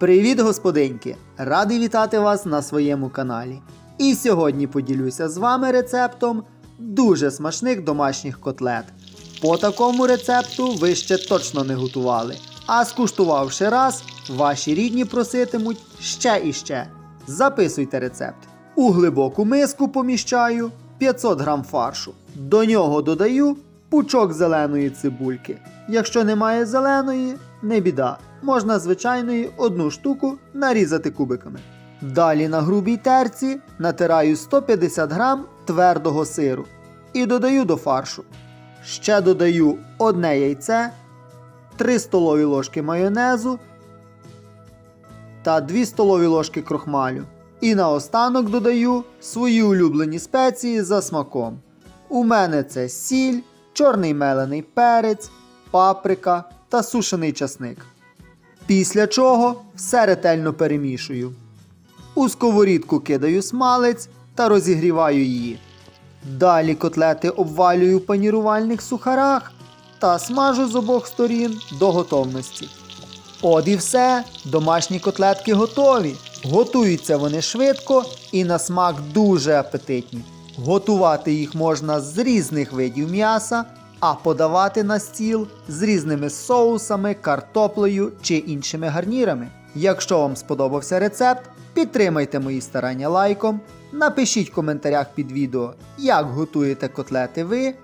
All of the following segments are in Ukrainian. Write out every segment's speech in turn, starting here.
Привіт, господинки! Радий вітати вас на своєму каналі. І сьогодні поділюся з вами рецептом дуже смачних домашніх котлет. По такому рецепту ви ще точно не готували. А скуштувавши раз, ваші рідні проситимуть ще і ще. Записуйте рецепт. У глибоку миску поміщаю 500 г фаршу. До нього додаю пучок зеленої цибульки. Якщо немає зеленої, не біда. Можна звичайної одну штуку нарізати кубиками. Далі на грубій терці натираю 150 г твердого сиру і додаю до фаршу. Ще додаю одне яйце, 3 столові ложки майонезу та 2 столові ложки крохмалю. І наостанок додаю свої улюблені спеції за смаком. У мене це сіль, чорний мелений перець, паприка та сушений часник. Після чого все ретельно перемішую. У сковорідку кидаю смалець та розігріваю її. Далі котлети обвалюю в панірувальних сухарах та смажу з обох сторін до готовності. От і все, домашні котлетки готові. Готуються вони швидко і на смак дуже апетитні. Готувати їх можна з різних видів м'яса, а подавати на стіл з різними соусами, картоплею чи іншими гарнірами. Якщо вам сподобався рецепт, підтримайте мої старання лайком, напишіть в коментарях під відео, як готуєте котлети ви.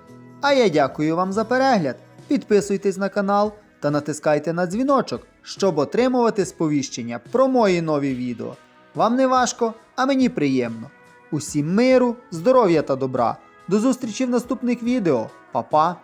А я дякую вам за перегляд. Підписуйтесь на канал та натискайте на дзвіночок, щоб отримувати сповіщення про мої нові відео. Вам не важко, а мені приємно. Усім миру, здоров'я та добра. До зустрічі в наступних відео. Па-па!